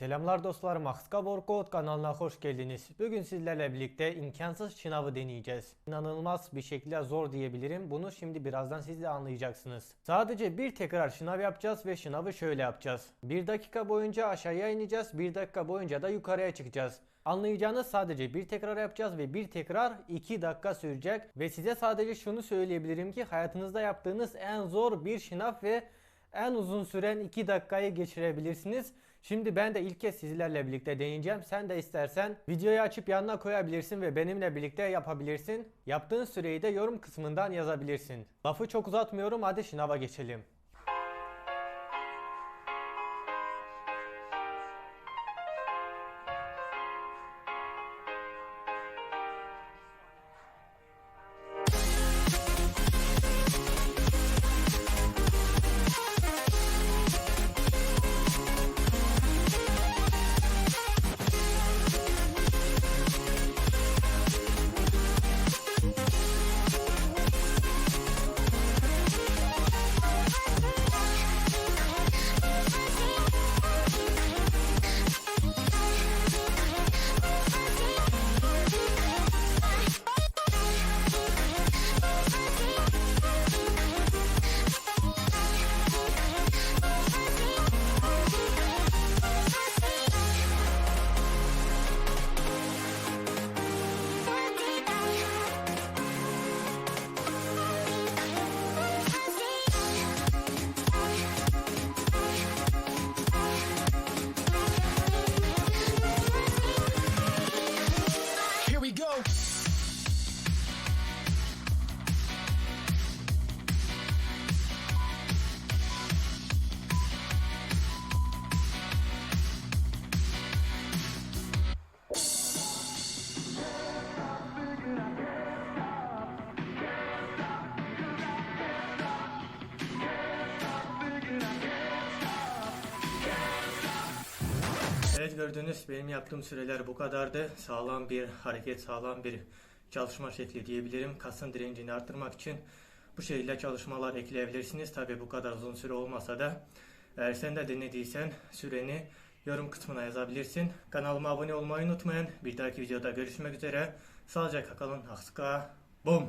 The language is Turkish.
Selamlar dostlar, Max Workout kanalına hoş geldiniz. Bugün sizlerle birlikte imkansız şınavı deneyeceğiz. İnanılmaz bir şekilde zor diyebilirim. Bunu şimdi birazdan siz de anlayacaksınız. Sadece bir tekrar şınav yapacağız ve şınavı şöyle yapacağız. Bir dakika boyunca aşağıya ineceğiz, bir dakika boyunca da yukarıya çıkacağız. Anlayacağınız sadece bir tekrar yapacağız ve bir tekrar 2 dakika sürecek. Ve size sadece şunu söyleyebilirim ki hayatınızda yaptığınız en zor bir şınav ve en uzun süren 2 dakikayı geçirebilirsiniz. Şimdi ben de ilk kez sizlerle birlikte deneyeceğim. Sen de istersen videoyu açıp yanına koyabilirsin ve benimle birlikte yapabilirsin. Yaptığın süreyi de yorum kısmından yazabilirsin. Lafı çok uzatmıyorum hadi şınava geçelim. Evet gördüğünüz benim yaptığım süreler bu kadardı. Sağlam bir hareket, sağlam bir çalışma şekli diyebilirim. Kasın direncini arttırmak için bu şekilde çalışmalar ekleyebilirsiniz. Tabi bu kadar uzun süre olmasa da eğer sen de denediysen süreni yorum kısmına yazabilirsin. Kanalıma abone olmayı unutmayın. Bir dahaki videoda görüşmek üzere. Sağlıcakla kalın. Hask'a. Bum.